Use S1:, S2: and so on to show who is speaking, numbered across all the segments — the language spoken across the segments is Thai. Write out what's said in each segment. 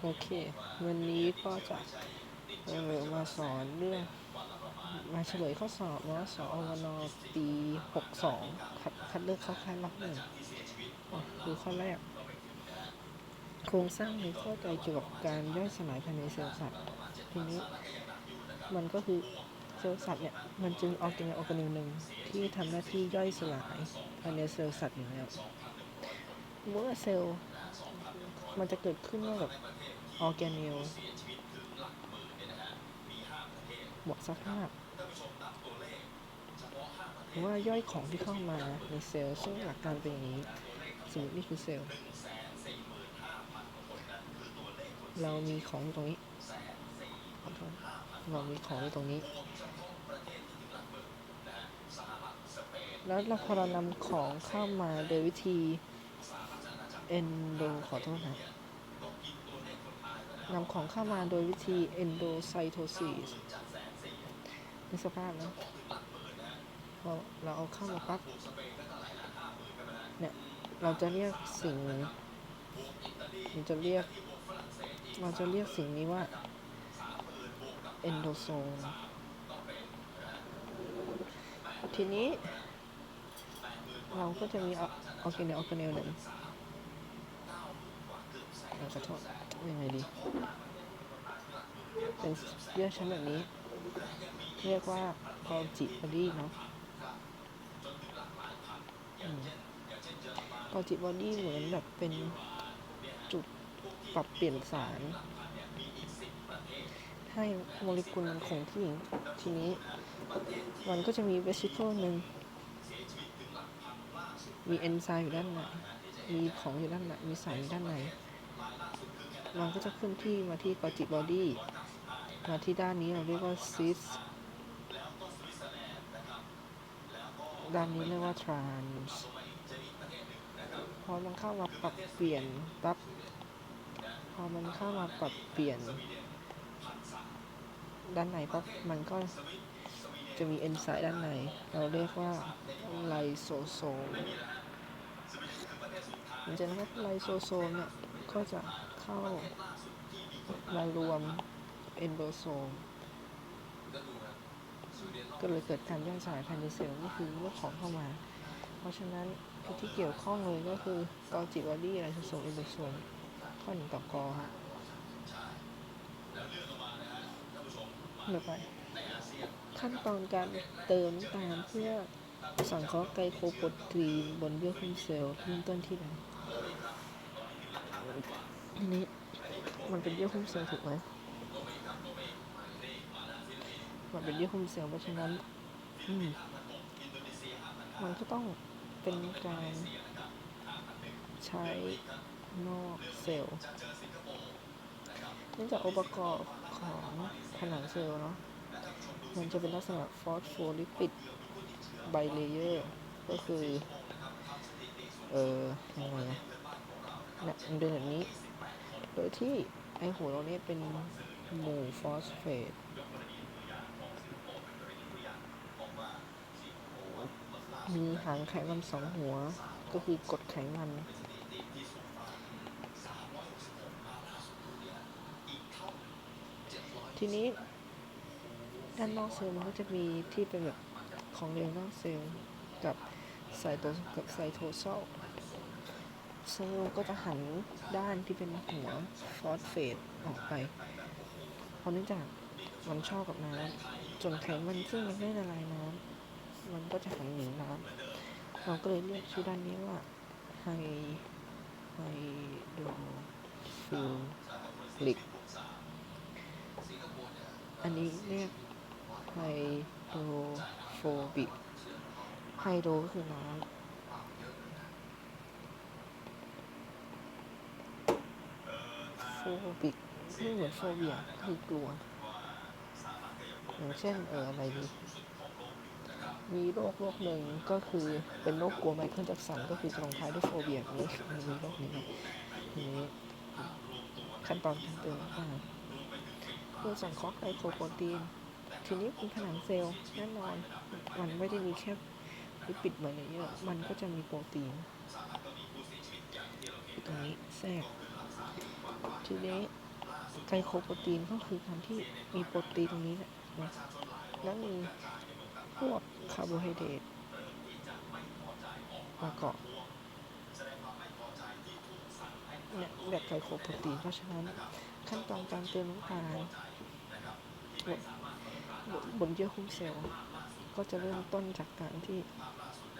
S1: โอเค วันนี้ก็จะเออมาสอนเรื่องมาเฉลยข้อสอบเนาะสอวนปี 62 คัดคัดเลือกเข้าค่ายรอบหนึ่งอะดูข้อแรก โครงสร้างหรือเข้าใจเกี่ยวกับการย่อยสลายภายในเซลล์สัตว์ทีนี้มันก็คือเซลล์สัตว์เนี่ย มันจึงออร์แกเนออร์แกเนลหนึ่งที่ทำหน้าที่ย่อยสลายภายในเซลล์สัตว์อยู่แล้วเมื่อเซลล์มันจะเกิดขึ้นว่าแบบ ออร์แกเนลบวกสภาพหรือว่าย่อยของที่เข้ามาในเซลล์ซึ่งหลักการเป็นอย่างนี้ สมมตินี่คือเซลล์ เรามีของอยู่ตรงนี้ขอโทษเรามีของอยู่ตรงนี้ แล้วเราพอเรานำของเข้ามาโดยวิธี endo ขอโทษนะ นำของเข้ามาโดยวิธี endocytosis ในสภาพนะพอเราเอาเข้ามาปั๊บเนี่ย เราจะเรียกสิ่งเราจะเรียก เราจะเรียกสิ่งนี้ว่า endosome ทีนี้ เราก็จะมีออร์แกเนลออร์แกเนลหนึ่งเราขอโทษ ยังไงดี เป็นเยื่อชั้นแบบนี้ เรียกว่า Golgi body เนาะกอจิบอดี้เหมือนแบบเป็นจุดปรับเปลี่ยนสาร ให้โมเลกุลมันคงที่ทีนี้ มันก็จะมีเวสิเคิลหนึ่งมีเอนไซม์อยู่ด้านในมีของอยู่ด้านในมีสารอยู่ด้านใน มันก็จะขึ้นที่มาที่กอจิบอดี้มาที่ด้านนี้เราเรียกว่าซิสด้านนี้เรียกว่าทรานส์พอมันเข้ามาปรับเปลี่ยนปั๊บพอมันเข้ามาปรับเปลี่ยน ด้านในปั๊บมันก็จะมีเอนไซม์ด้านในเราเรียกว่าไลโซโซมหลังจากนั้นไลโซโซมเนี่ยก็จะ เข้ามารวมเอนโดโซมก็เลยเกิดการย่อยสลายภายในเซลล์นี่คือเมื่อของเข้ามา เพราะฉะนั้นที่เกี่ยวข้องเลยก็คือกอจิวารีไลโซโซมเอนโดโซมข้อหนึ่งต่อกอฮะเดี๋ยวไปขั้นตอนการเติมตาลเพื่อสังเคราะห์ไกลโคโปรตีนบนเยื่อหุ้มเซลล์เริ่มต้นที่ไหน ทีนี้มันเป็นเยื่อหุ้มเซลล์ถูกไหมมันเป็นเยื่อหุ้มเซลล์เพราะฉะนั้นมันก็ต้องเป็นการใช้นอกเซลล์เนื่องจากองค์ประกอบของผนังเซลล์เนาะมันจะเป็นลักษณะฟอสโฟลิปิดไบเลเยอร์ ก็คือ เออยังไงอะเนี่ยมันเป็นแบบนี้ โดยที่ไอหัวเราเนี้เป็นหมู่ฟอสเฟตมีหางไขมันสองหัว ก็คือกดไขมันทีนี้ด้านนอกเซลล์มันก็จะมีที่เป็นแบบของเหลวนอกเซลล์กับไซโตกับไซโทโซล เซลล์ก็จะหันด้านที่เป็นหัวฟอสเฟตออกไป เพราะเนื่องจากมันชอบกับน้ำจนไขมันซึ่งมันไม่ละลายน้ำมันก็จะหันหนีน้ำเราก็เลยเรียกชื่อด้านนี้ว่าไฮไฮโดรฟิลิก อันนี้เรียกไฮโดรโฟบิกไฮโดรก็คือน้ำ โฟบิกไม่เหมือนโฟเบียคือกลัวอย่างเช่นเอออะไรดีมีโรคโรคหนึ่งก็คือเป็นโรคกลัวไมเคิลแจ็คสันก็คือจะลงท้ายด้วยโฟเบียนี้มีโรคนี้นี้ขั้นตอนการเติมน้ำตาลเพื่อสังเคราะห์ไกลโคโปรตีน ทีนี้เป็นผนังเซลล์แน่นอน มันไม่ได้มีแค่ลิปิดไบเลเยอร์มันก็จะมีโปรตีนอยู่ตรงนี้แทรก ทีนี้ไกลโคโปรตีนก็คือการที่มีโปรตีนตรงนี้แหละนะแล้วมีพวกคาร์โบไฮเดรตมาเกาะเนี่ยแบบไกลโคโปรตีนเพราะฉะนั้นขั้นตอนการเติมน้ำตาลบนบนเยื่อหุ้มเซลล์ก็จะเริ่มต้นจากการที่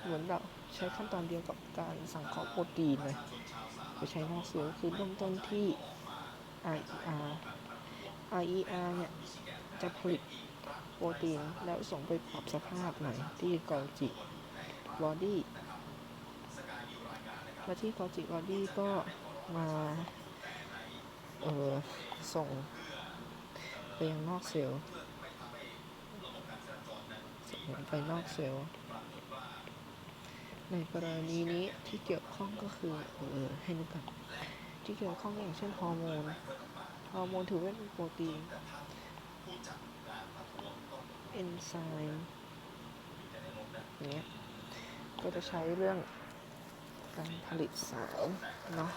S1: เหมือนเราใช้ขั้นตอนเดียวกับการสังเคราะห์โปรตีนเลยไปใช้นอกเซลล์คือเริ่มต้นที่ RER RER เนี่ย จะผลิตโปรตีนแล้วส่งไปปรับสภาพใหม่ที่กอจิบอดี้มาที่กอจิบอดี้ก็มาเออส่งไปยังนอกเซลล์ส่งไปนอกเซลล์ในกรณีนี้ที่เกี่ยวข้องก็คือเออให้นึกกัน ที่เกี่ยวข้องอย่างเช่นฮอร์โมน ฮอร์โมนถือว่าเป็นโปรตีน เอนไซม์เนี้ย ก็จะใช้เรื่องการผลิตสารเนาะ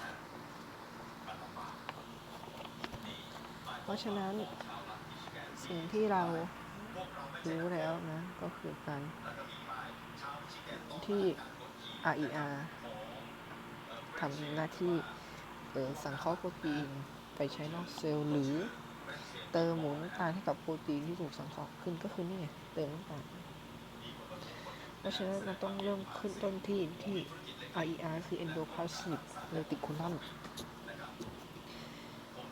S1: เพราะฉะนั้นสิ่งที่เรารู้แล้วนะ ก็คือการที่ RER ทำหน้าที่ เออสังเคราะห์โปรตีนไปใช้นอกเซลล์หรือเติมหมูน้ำตาลให้กับโปรตีนที่ถูกสังเคราะห์ขึ้นก็คือนี่ไงเติมน้ำตาลเพราะฉะนั้นเราต้องเริ่มขึ้นต้นที่ที่ RER คือ endoplasmic reticulum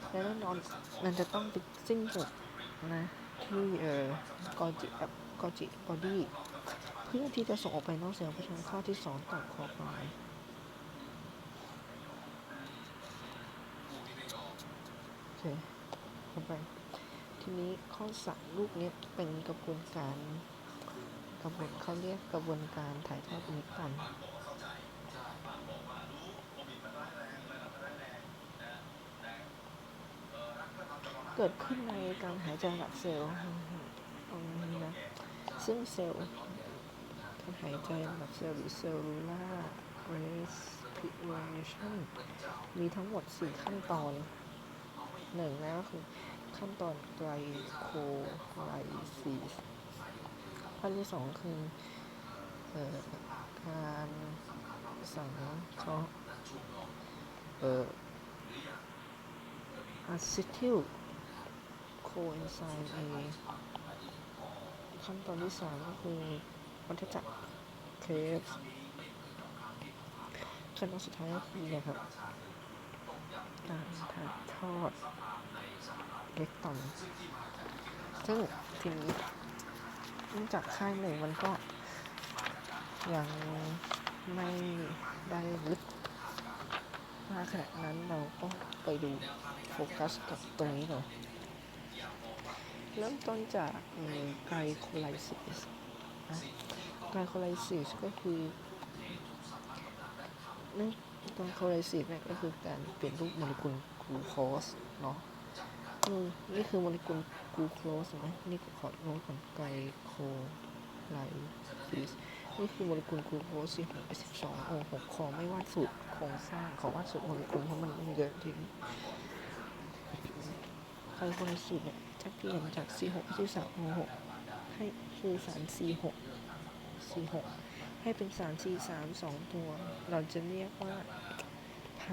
S1: และแน่นอนมันจะต้องไปสิ้นสุดนะที่เอ่อกอจิกอจิบอดี้เพื่อที่จะส่งออกไปนอกเซลล์เพราะฉะนั้นข้อที่สองตัดคอไปโอ เคเข้าไป ทีนี้ข้อสามลูกนี้เป็นกระบวนการกระบวนเขาเรียกกระบวนการถ่ายทอดอิเล็กตรอนเกิดขึ้นในการหายใจหลับเซลล์ตรงนี้นะซึ่งเซลล์การหายใจหลับเซลล์หรือเซลลูล่าเรสพิเรชันมีทั้งหมด 4 ขั้นตอน หนึ่งนะก็คือขั้นตอนไกลโคไลซีสขั้นที่สองคือเอ่อการสังเคราะห์เอ่ออะซิทิลโคเอนไซม์ A ขั้นตอนที่สามก็คือวัฏจักรเคฟขั้นตอนสุดท้ายก็คือเนี่ยครับ การถ่ายทอดเล็กต่อนซึ่งทีนี้เนื่องจากค่ายหนึ่งมันก็ยังไม่ได้ลึกมากขนาดนั้นเราก็ไปดูโฟกัสกับตรงนี้หน่อยเริ่มต้นจากไกลโคไลซิสไกลโคไลซิสก็คือ ตอนโคไลซิสเนี่ยก็คือการเปลี่ยนรูปโมเลกุลกลูโคสเนาะอืมนี่คือโมเลกุลกลูโคสนะนี่ขอโน้ตก่อนไกลโคไลซิสนี่คือโมเลกุลกลูโคส4 6 12โอ้หกขอไม่วาดสูตรโครงสร้างขอวาดสูตรโมเลกุลเพราะมันเยอะทีนี้ไกลโคไลซิสเนี่ยจะเปลี่ยนจาก46 43 6ให้คือสาร46 46 ให้เป็นสาร43 2 ตัว เราจะเรียกว่าไพ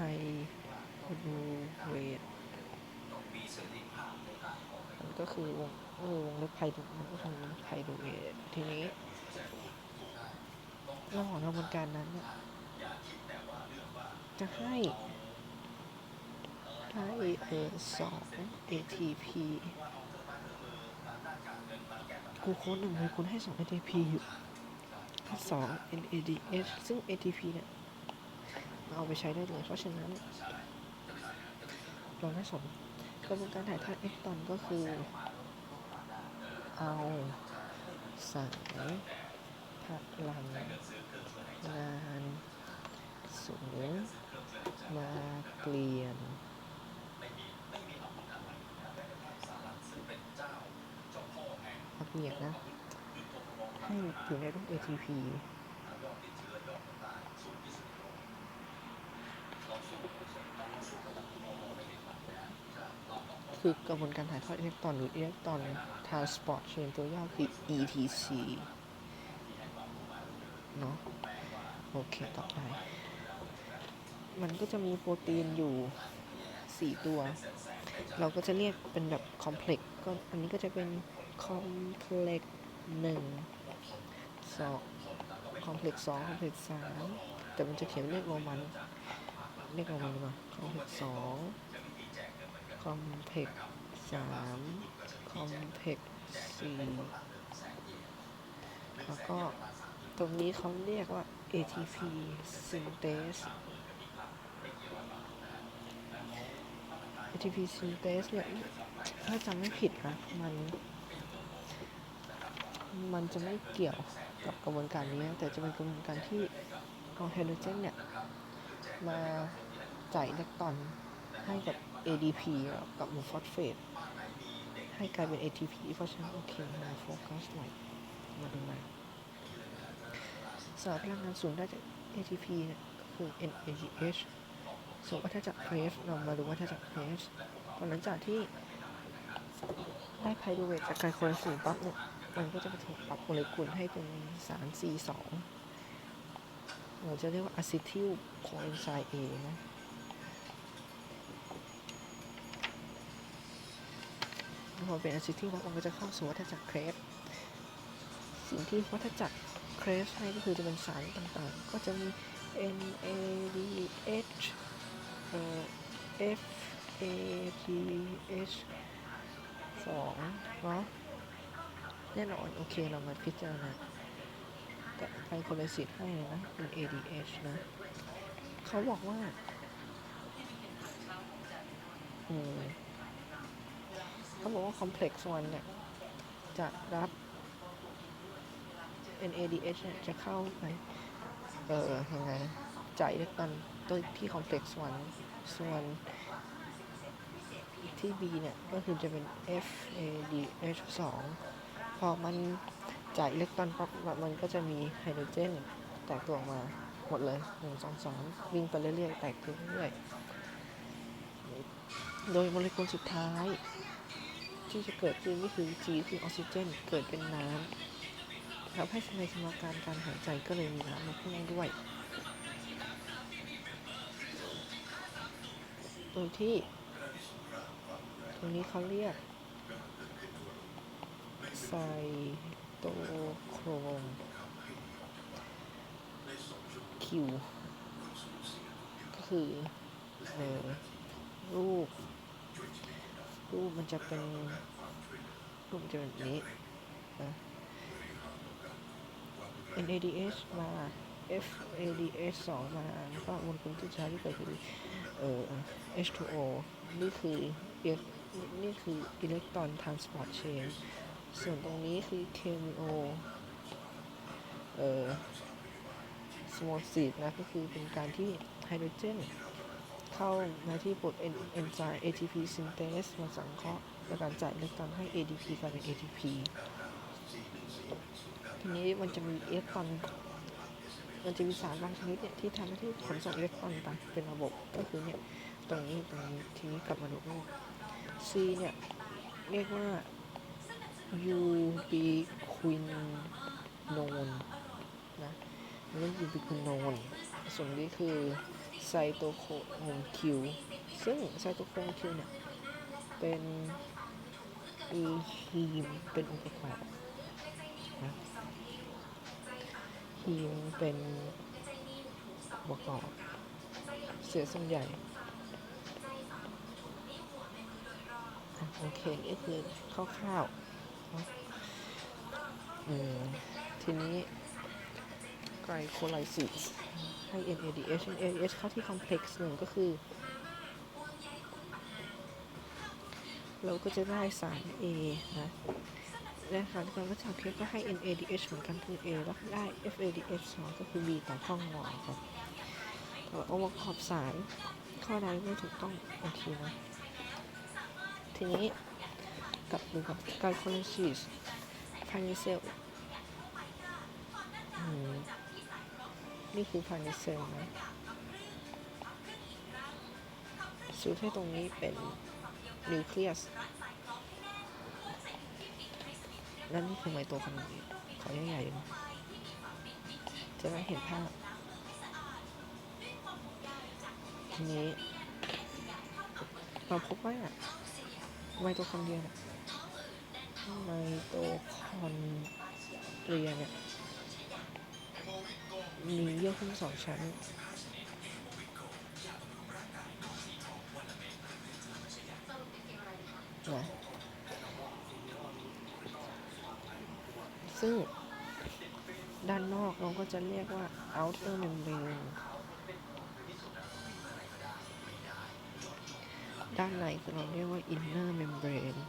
S1: รูเวทมันก็คือวงเออวงเล็บไพรูมันก็คือไพรูเวททีนี้เระหว่างกระบวนการนั้นเนี่ยจะให้ให้เออสอง ATP กูโค้ดหนึ่งเลยคุณให้สอง ATP อยู่ สอง NADH ซึ่ง ATP เนี่ยเอาไปใช้ได้เลย เพราะฉะนั้นเราได้สมกระบวนการถ่ายทอดเอ็กตอนก็คือ เอาสารพลังงานสูงมาเปลี่ยนมาเปลี่ยนนะ ให้อยู่ในรูป ATP คือกระบวนการถ่ายทอดอิเล็กตรอนหรืออิเล็กตรอนทรานสปอร์ตเชนตัวย่อคือ ETC เนาะโอเค ต่อไป มันก็จะมีโปรตีนอยู่ 4 ตัว เราก็จะเรียกเป็นแบบคอมเพล็กซ์ก็อันนี้ก็จะเป็นคอมเพล็กซ์หนึ่ง สองคอมเพล็กซ์สองคอมเพล็กซ์สามแต่มันจะเขียนเลขโรมันเลขโรมันดีกว่าคอมเพล็กซ์สองคอมเพล็กซ์สามคอมเพล็กซ์สี่แล้วก็ตรงนี้เขาเรียกว่า ATP synthase ATP synthase เนี่ยถ้าจำไม่ผิดนะมัน มันจะไม่เกี่ยว กับกระบวนการนี้ แต่จะเป็นกระบวนการที่เอาไฮโดรเจนเนี่ย มาจ่ายอิเล็กตรอนให้กับ ADP กับฟอสเฟตให้กลายเป็น ATP เพราะฉะนั้นโอเคมาโฟกัสหน่อยมาดูมาสารพลังงานสูงได้จาก ATP เนี่ยคือ NADH ส่วนวัฏจักรเพสเรามาดูวัฏจักรเพรสพอหลังจากที่ได้ไพรูเวทจากไกลโคไลซินปั๊บเนี่ย มันก็จะไปถูกปรับโมเลกุลให้เป็นสาร C2 เราจะเรียกว่าอะซิทิลโคเอนไซม์ A นะพอเป็นอะซิทิลมันก็จะเข้าสู่วัฏจักรเครสสิ่งที่วัฏจักรเครสให้ก็คือจะเป็นสารต่างๆ ก็จะมี NADH เอ่อ FADH สองเนาะ แน่นอน โอเคเรามาพิจารณากับไกลโคไลซิสให้เลยนะเป็น ADH นะ เขาบอกว่าอืมเขาบอกว่า complex one เนี่ย จะรับ NADH เนี่ยจะเข้าไป เออยังไงจ่ายอิเล็กตรอนตัวที่ complex one ส่วนที่ B เนี่ย ก็คือจะเป็น FADH 2 พอมันจ่ายอิเล็กตรอนปั๊บมันก็จะมีไฮโดรเจนแตกตัวออกมาหมดเลย1 2 3วิ่งไปเรื่อยๆ แตกตัวเรื่อยโดยโมเลกุลสุดท้าย ที่จะเกิดขึ้นก็คือ G คือออกซิเจน เกิดเป็นน้ำทำให้ในสมการการหายใจก็เลยมีน้ำมาพ่วงด้วย โดยที่ ตรงนี้เขาเรียก ไซโตโครมคิว ก็คือเออรูป รูปมันจะเป็น รูปจะเป็นแบบนี้นะ NADH มา FADH 2มาแล้วก็มวลกุลที่ใช้ที่เกิดคือเอ่อ H2O นี่คือนี่คืออิเล็กตรอนทรานสปอร์ตเชน ส่วนตรงนี้คือ KMO เอ่อ small s e e นะก็คือเป็นการที่ไฮโดรเจนเข้ามาที่บทเอนไซม์ ATP synthase มาสังเคราะห์ในการจ่ายเล็กตรอนให้ ADP กลายเป็น ATP ทีนี้มันจะมีอิเล็กตรอนมันจะมีสารบางชนิดเนี่ยที่ทำหน้าที่ขนส่งอิเล็กตรอนไปเป็นระบบก็คือเนี่ยตรงนี้ตรงนี้ทีนี้กลับมาดูรูป C เนี่ยเรียกว่า ubiquinone นะเรียก ubiquinone ส่วนนี้คือไซโตโครมคิว ซึ่งไซโตโครมคิวเนี่ย เป็นอีฮีมเป็นองค์ประกอบนะฮีมเป็นประกอบ เสียส่วนใหญ่โอเคนี่คือคร่าวๆ ทีนี้ไกลโคไลซิสให้ NADH NADH เข้าที่คอมเพล็กซ์หนึ่งก็คือ เราก็จะได้สาร A นะและสารการวัฏจักเพชรก็ให้ NADH เหมือนกันคือ A แล้วได้ FADH 2ก็คือ B ต่อช่องงอครับแต่องค์ประกอบสารข้อใดไม่ถูกต้องโอเคนะ ทีนี้ กับดูกับกลโคไลซิสภายในเซลล์นี่คือภายในเซลล์นะสูตรให้ตรงนี้เป็นนิวเคลียสและนี่คือไมโตคอนเดรียขอใหญ่ๆนะจะได้เห็นภาพทีนี้เราพบว่าไมโตคอนเดรียเนี่ย ไมโตคอนเดรียเนี่ยมีเยื่อหุ้มสองชั้น นะซึ่งด้านนอกเราก็จะเรียกว่า outer membrane ด้านในคือเราเรียกว่า inner membrane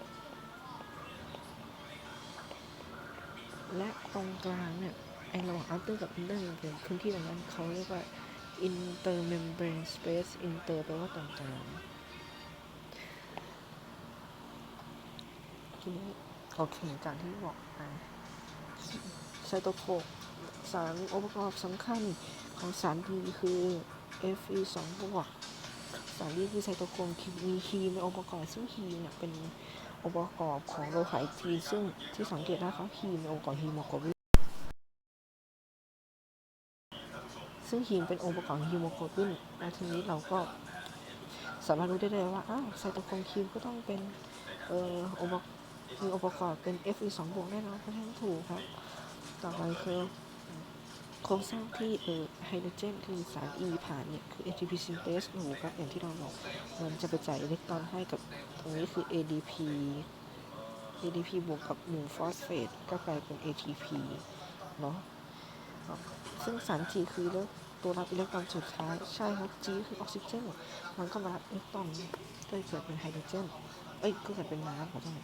S1: และตรงกลางเนี่ยไอระหว่าง outer กับ inner membrane พื้นที่ตรงนั้นเขาเรียกว่า intermembrane space inter แปลว่าตรงกลางทีนี้โอเคจากที่บอกไปไซโตโครมสารองค์ประกอบสำคัญของสารดีคือ Fe 2 บวกสารดีคือไซโตโครมมีฮีมเป็นองค์ประกอบซึ่งฮีเนี่ยเป็น องค์ประกอบของโลหะอีกทีซึ่งที่สังเกตได้ครับฮีมเป็นองค์ประกอบฮีโมโกลบินซึ่งฮีมเป็นองค์ประกอบฮีโมโกลบินแล้วทีนี้เราก็สามารถรู้ได้เลยว่าอ้าวไซโตโครมคิวก็ต้องเป็นเอ่อองค์ประกอบมีองค์ประกอบเป็น Fe 2 บวกแน่นอนเพราะฉะนั้นถูกครับ ต่อไปคือ โครงสร้างที่เออไฮโดรเจนคือสาร E ผ่านเนี่ย คือ ATP synthase หนูครับอย่างที่เราบอก มันจะไปจ่ายอิเล็กตรอนให้กับตรงนี้คือ ADP ADP บวกกับ1ฟอสเฟตก็กลายเป็น ATP เนาะซึ่งสาร G คือแล้วตัวรับอิเล็กตรอนสุดท้าย ใช่ครับ G คือออกซิเจน มันก็มารับอิเล็กตรอนก็เลยเกิดเป็นไฮโดรเจน เอ้ย ก็เกิดเป็นน้ำขอโทษ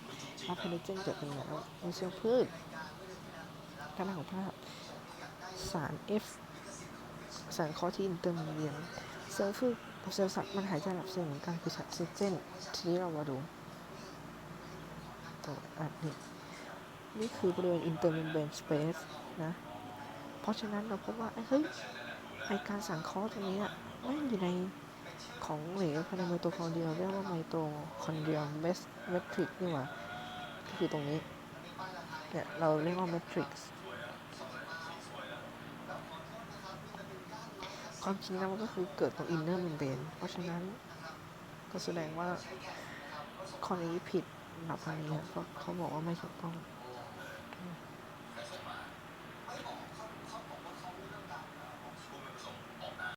S1: รับไฮโดรเจนเกิดเป็นน้ำในเซลล์พืชด้านหลังของภาพ สาร F สารคอที่อินเตอร์มีเดียนเซลล์พืชกับเซลล์สัตว์มันหายใจหลับเซลล์เหมือนกันคือสารออกซิเจนทีนี้เรามาดูตัวอันนี้นี่คือบริเวณ intermembrane space นะ เพราะฉะนั้นเราพบว่าเฮ้ยไอการสังเคราะห์ตรงนี้อะไม่อยู่ในของเหลวภายในไมโตคอนเดรียเรียกว่าไมโตคอนเดรียเมสเมทริกนี่หว่าก็คือตรงนี้เนี่ยเราเรียกว่า matrix ความจริงแล้วมันก็คือเกิดตรง inner membrane เพราะฉะนั้นก็แสดงว่าข้อนี้ผิดหลับอันนี้เพราะเขาบอกว่าไม่ถูกต้อง